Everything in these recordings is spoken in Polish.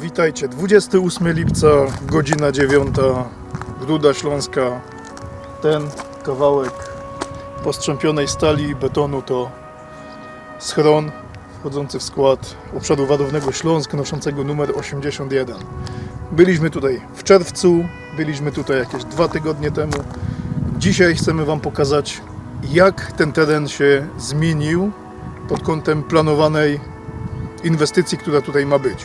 Witajcie, 28 lipca, godzina 9, Gruda Śląska. Ten kawałek postrzępionej stali i betonu to schron wchodzący w skład obszaru wadownego Śląsk noszącego numer 81. Byliśmy tutaj w czerwcu, byliśmy tutaj jakieś dwa tygodnie temu. Dzisiaj chcemy Wam pokazać, jak ten teren się zmienił pod kątem planowanej inwestycji, która tutaj ma być.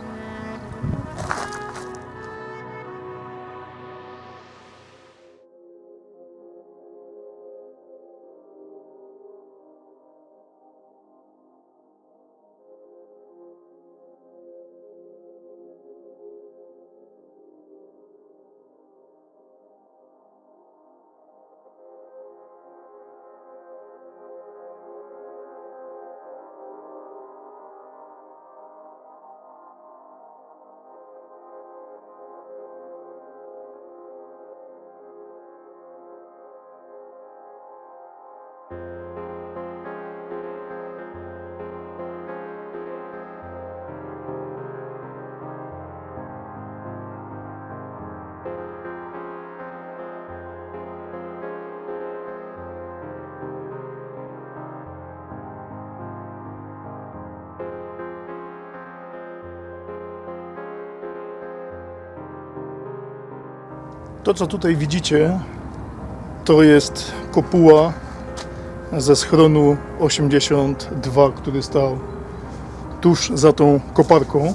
To, co tutaj widzicie, to jest kopuła ze schronu 82, który stał tuż za tą koparką.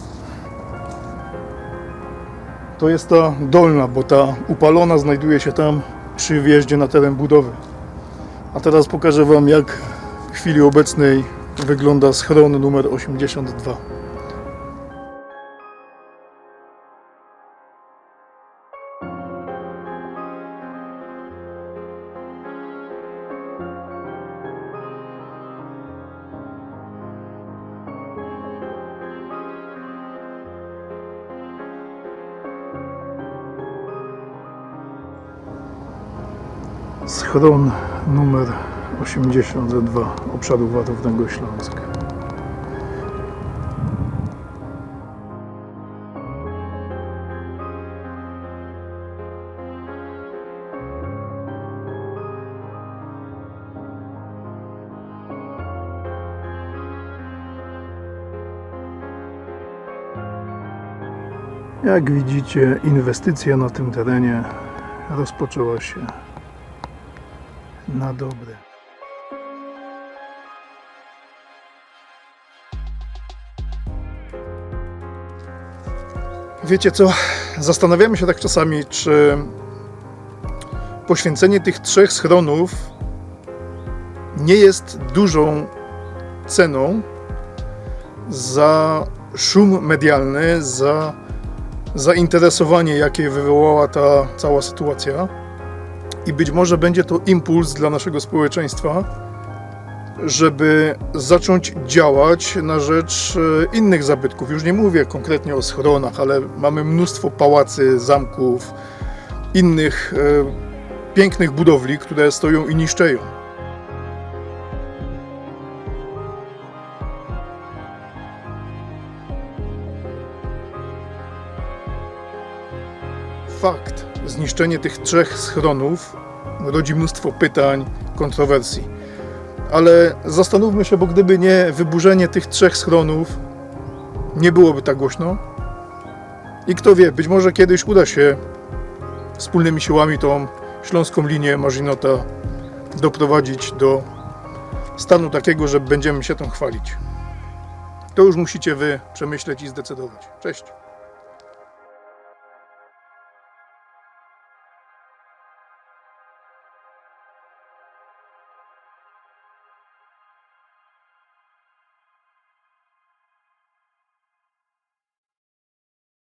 To jest ta dolna, bo ta upalona znajduje się tam przy wjeździe na teren budowy. A teraz pokażę Wam, jak w chwili obecnej wygląda schron numer 82. Schron numer 82 obszaru wadownego Śląsk. Jak widzicie, inwestycja na tym terenie rozpoczęła się na dobre. Wiecie co? Zastanawiamy się tak czasami, czy poświęcenie tych trzech schronów nie jest dużą ceną za szum medialny, za zainteresowanie, jakie wywołała ta cała sytuacja i być może będzie to impuls dla naszego społeczeństwa, żeby zacząć działać na rzecz e, innych zabytków. Już nie mówię konkretnie o schronach, ale mamy mnóstwo pałacy, zamków, innych e, pięknych budowli, które stoją i niszczeją. Fakt, zniszczenie tych trzech schronów rodzi mnóstwo pytań, kontrowersji. Ale zastanówmy się, bo gdyby nie wyburzenie tych trzech schronów, nie byłoby tak głośno. I kto wie, być może kiedyś uda się wspólnymi siłami tą śląską linię Marzinota doprowadzić do stanu takiego, że będziemy się tym chwalić. To już musicie wy przemyśleć i zdecydować. Cześć.